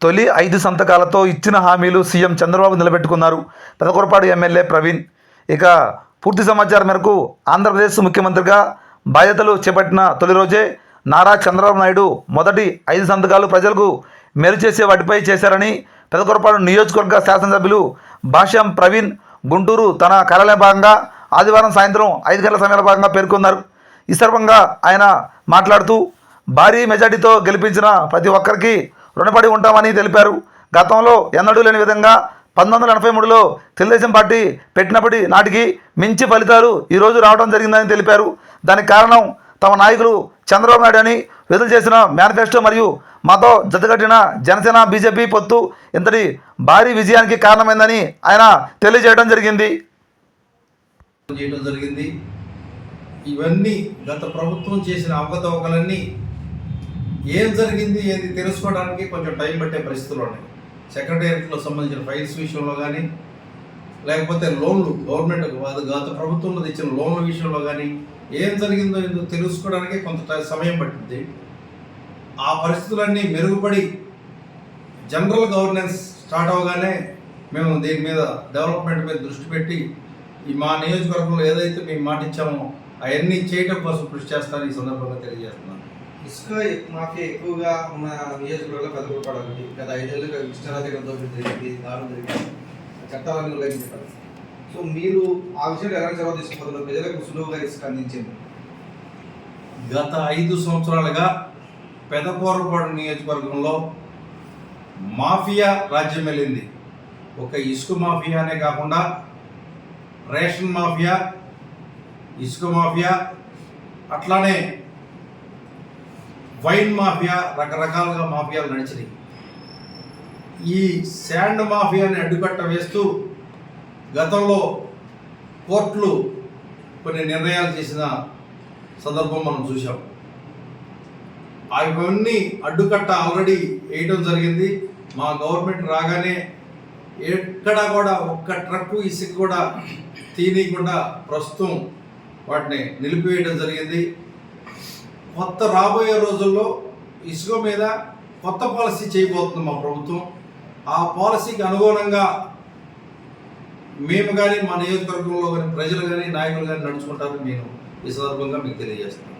తొలి ఐదు సంతకాలతో ఇచ్చిన హామీలు సీఎం చంద్రబాబు నిలబెట్టుకున్నారు. పెదకొరపాడు ఎమ్మెల్యే ప్రవీణ్. ఇక పూర్తి సమాచారం మేరకు ఆంధ్రప్రదేశ్ ముఖ్యమంత్రిగా బాధ్యతలు చేపట్టిన తొలి రోజే నారా చంద్రబాబు నాయుడు మొదటి ఐదు సంతకాలు ప్రజలకు మేలు చేసే వాటిపై చేశారని పెదకొరపాడు నియోజకవర్గ శాసనసభ్యులు భాష్యం ప్రవీణ్ గుంటూరు తన కార్యాలయ భాగంగా ఆదివారం సాయంత్రం ఐదు గంటల సమయాల భాగంగా పేర్కొన్నారు. ఈ సందర్భంగా ఆయన మాట్లాడుతూ భారీ మెజార్టీతో గెలిపించిన ప్రతి ఒక్కరికి రుణపడి ఉంటామని తెలిపారు. గతంలో ఎన్నడూ లేని విధంగా పంతొమ్మిది వందల ఎనభై మూడులో తెలుగుదేశం పార్టీ పెట్టినప్పటి నాటికి మించి ఫలితాలు ఈరోజు రావడం జరిగిందని తెలిపారు. దానికి కారణం తమ నాయకులు చంద్రబాబు నాయుడు అని విడుదల చేసిన మేనిఫెస్టో మరియు మాతో జతగట్టిన జనసేన బీజేపీ పొత్తు ఇంతటి భారీ విజయానికి కారణమైందని ఆయన తెలియజేయడం జరిగింది. చేయడం జరిగింది. ఇవన్నీ గత ప్రభుత్వం చేసిన అవకతవకలన్నీ ఏం జరిగింది ఏది తెలుసుకోవడానికి కొంచెం టైం పట్టే పరిస్థితులు ఉన్నాయి. సెక్రటేరియట్లో సంబంధించిన ఫైల్స్ విషయంలో కానీ లేకపోతే లోన్లు గవర్నమెంట్ గత ప్రభుత్వంలో ఇచ్చిన లోన్ల విషయంలో కానీ ఏం జరిగిందో ఏందో తెలుసుకోవడానికి కొంత సమయం పట్టింది ఆ పరిస్థితులన్నీ మెరుగుపడి జనరల్ గవర్నెన్స్ స్టార్ట్ అవగానే మేము దీని మీద డెవలప్మెంట్ మీద దృష్టి పెట్టి ఈ మా నియోజకవర్గంలో ఏదైతే మేము మాటిచ్చామో అవన్నీ చేయటం కోసం కృషి చేస్తానని ఈ సందర్భంగా తెలియజేస్తున్నాను. ఇసుక మాఫియా ఎక్కువగా ఉన్న నియోజకవర్గంలో పెద్దపడాలి గత ఐదేళ్ళుగా ఇష్టారాధికం దోపిడీ జరిగింది దారుణం జరిగింది. చట్టాలను ఉల్లంఘించారు సో మీరు ఆ విషయంలో ఎలా చొరవ తీసుకుపోతున్నారు ప్రజలకు సులువుగా ఇసుక అందించింది గత ఐదు సంవత్సరాలుగా పెదపూరపాడు నియోజకవర్గంలో మాఫియా రాజ్యం వెళ్ళింది. ఒక ఇసుక మాఫియానే కాకుండా రేషన్ మాఫియా ఇసుక మాఫియా అట్లానే వైన్ మాఫియా రకరకాలుగా మాఫియాలు నడిచినాయి. ఈ శాండ్ మాఫియాని అడ్డుకట్ట వేస్తూ గతంలో కోర్టులు కొన్ని నిర్ణయాలు చేసిన సందర్భం మనం చూసాం అవన్నీ అడ్డుకట్ట ఆల్రెడీ వేయడం జరిగింది. మా గవర్నమెంట్ రాగానే ఎక్కడా కూడా ఒక్క ట్రక్కు ఇసుక కూడా తీనియకుండా ప్రస్తుతం వాటిని నిలిపివేయడం జరిగింది. కొత్త రాబోయే రోజుల్లో ఇసుక మీద కొత్త పాలసీ చేయబోతుంది మా ప్రభుత్వం. ఆ పాలసీకి అనుగుణంగా మేము కానీ మా నియోజకవర్గంలో కానీ ప్రజలు కానీ నాయకులు కానీ నడుచుకుంటారని నేను ఈ సందర్భంగా మీకు తెలియజేస్తున్నాను.